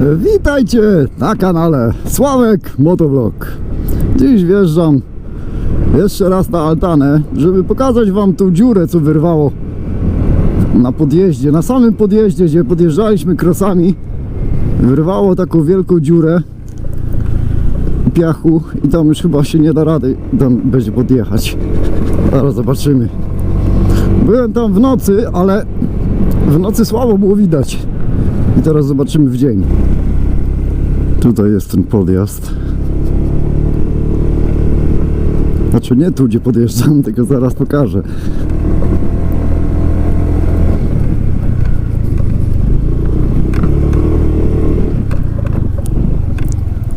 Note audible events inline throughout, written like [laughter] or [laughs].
Witajcie na kanale Sławek Motovlog. Dziś wjeżdżam jeszcze raz na altanę, żeby pokazać wam tą dziurę, co wyrwało na podjeździe, na samym podjeździe, gdzie podjeżdżaliśmy krosami. Wyrwało taką wielką dziurę piachu i tam już chyba się nie da rady tam będzie podjechać. Zaraz zobaczymy. Byłem tam w nocy, ale w nocy słabo było widać. I teraz zobaczymy w dzień. Tutaj jest ten podjazd. Znaczy nie tu, gdzie podjeżdżam, [laughs] tylko zaraz pokażę.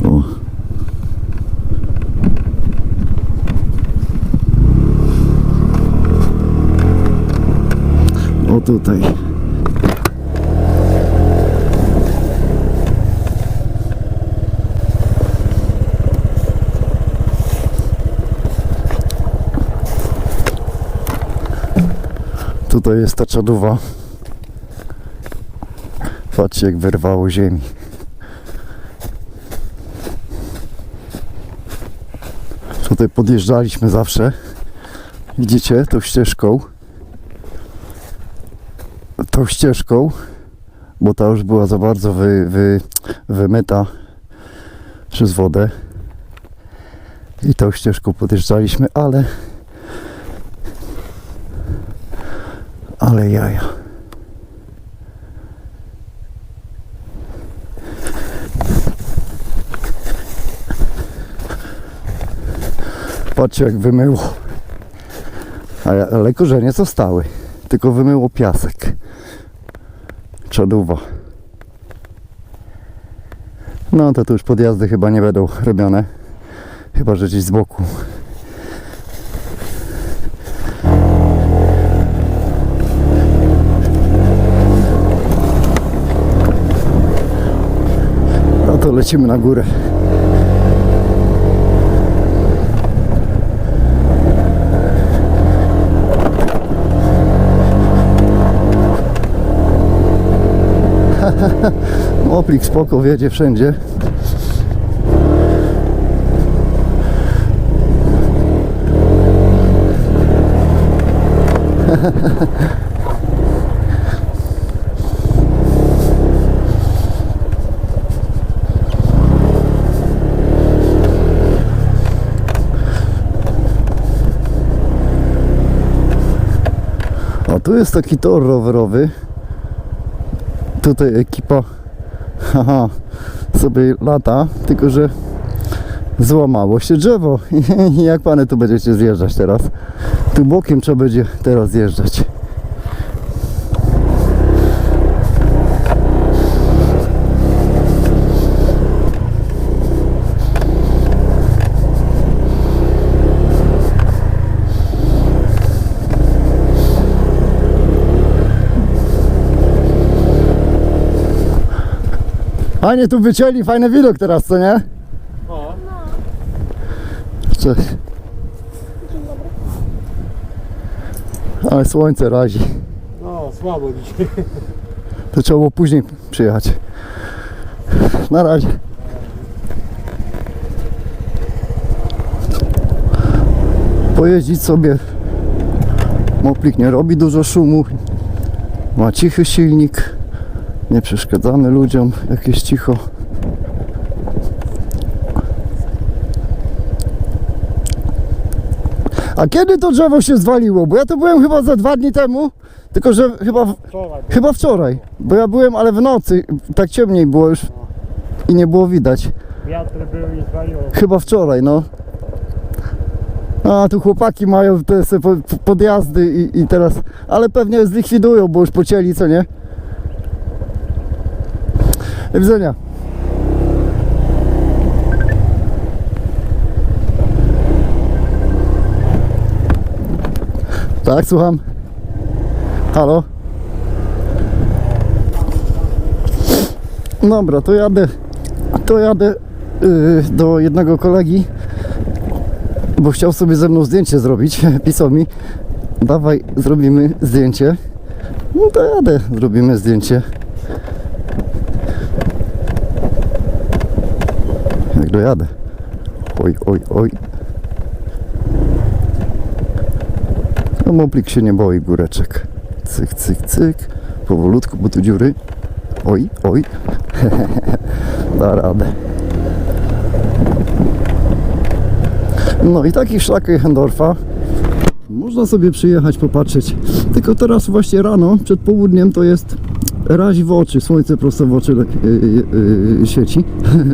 O. O tutaj. Tutaj jest ta czadowa. Patrzcie jak wyrwało ziemi. Tutaj podjeżdżaliśmy zawsze. Widzicie tą ścieżką. Tą ścieżką, bo ta już była za bardzo wy, wy, wymyta przez wodę. I tą ścieżką podjeżdżaliśmy, ale ale jaja. Patrzcie jak wymyło. Ale, ale korzenie zostały. Tylko wymyło piasek. Czaduwa. No to tu już podjazdy chyba nie będą robione. Chyba, że gdzieś z boku. Lecimy na górę. [laughs] Oplik spoko wiedzie wszędzie. [laughs] tu jest taki tor rowerowy. Tutaj ekipa [laughs] haha, sobie lata, tylko że złamało się drzewo. I [laughs] jak pany tu będziecie zjeżdżać teraz? Tu bokiem trzeba będzie teraz zjeżdżać. Fajnie tu wycięli, fajny widok teraz, co nie? O, Cześć. Ale słońce razi. no słabo dzisiaj. To trzeba było później przyjechać. Na razie. Pojeździć sobie. Moplik nie robi dużo szumu. Ma cichy silnik. Nie przeszkadzamy ludziom, jak jest cicho. A kiedy to drzewo się zwaliło? Bo ja to byłem chyba za dwa dni temu, tylko że chyba, w- Wczoraj. chyba wczoraj. Bo ja byłem, ale w nocy, tak ciemniej było już i nie było widać. Wiatry były i zwaliło. Chyba wczoraj, no. A tu chłopaki mają te podjazdy i, i teraz, ale pewnie zlikwidują, bo już pocięli, co nie? Do widzenia. Tak, słucham. Halo? Dobra, to jadę, to jadę yy, do jednego kolegi, bo chciał sobie ze mną zdjęcie zrobić. [laughs] Pisał mi, dawaj, zrobimy zdjęcie. No to jadę, zrobimy zdjęcie. Jak dojadę. Oj, oj, oj. No moplik się nie boi góreczek. Cyk, cyk, cyk. Powolutku, bo tu dziury. Oj, oj. [laughs] da radę. No i taki szlak Hendorfa można sobie przyjechać, popatrzeć. Tylko teraz właśnie rano, przed południem to jest razi w oczy, słońce prosto w oczy le- yy, yy, świeci.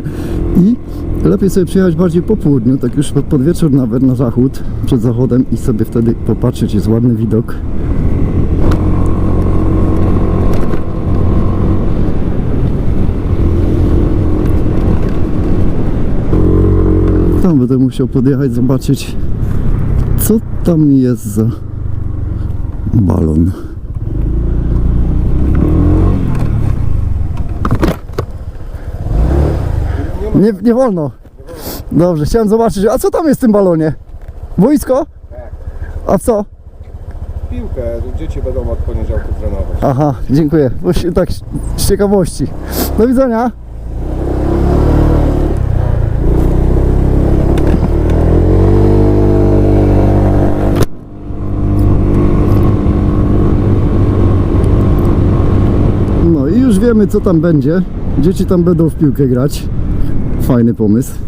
[laughs] I lepiej sobie przyjechać bardziej po południu, tak już pod wieczór nawet na zachód, przed zachodem i sobie wtedy popatrzeć, jest ładny widok. Tam będę musiał podjechać, zobaczyć co tam jest za balon. Nie, nie wolno. Dobrze, chciałem zobaczyć. A co tam jest w tym balonie? Boisko? A co? piłkę. Dzieci będą od poniedziałku trenować. Aha, dziękuję. Się tak z ciekawości. Do widzenia. No i już wiemy co tam będzie. Dzieci tam będą w piłkę grać. Fajny pomysł.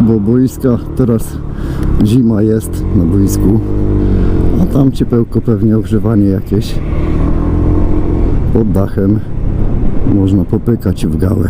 Bo boiska teraz zima jest na boisku. A tam ciepełko pewnie ogrzewanie jakieś. Pod dachem można popykać w gałę.